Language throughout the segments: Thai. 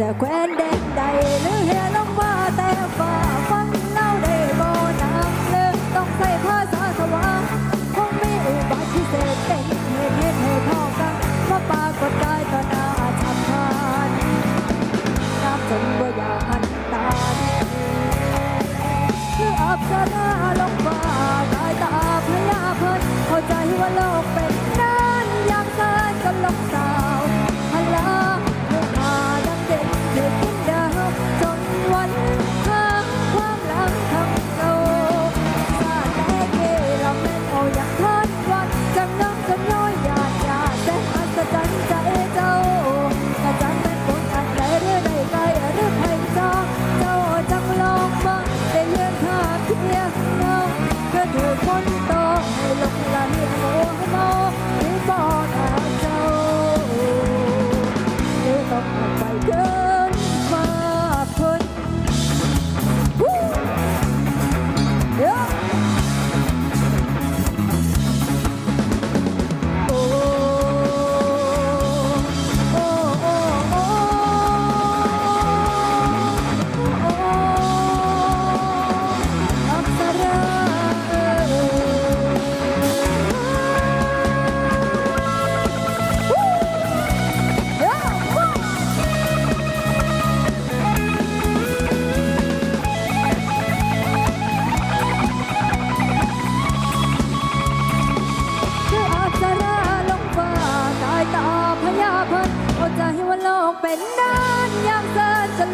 จากแคว้นแดนใดหรือเฮียลงมาแต่ฝ่าฟังเล่าได้บ่นางเลิกต้องใส่ภาษาสว่างคงมีอุบัติพิเศษเป็นเหตุเหตุให้พ่อกันมาปรากฏกายต่อหน้าฉับพลันน้ำจนบ่อยากหันตาดีคืออับสราลงฟ้าตายตาพยาเพิ่นเข้าใจว่าโลกเป็น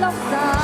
พิ่นเ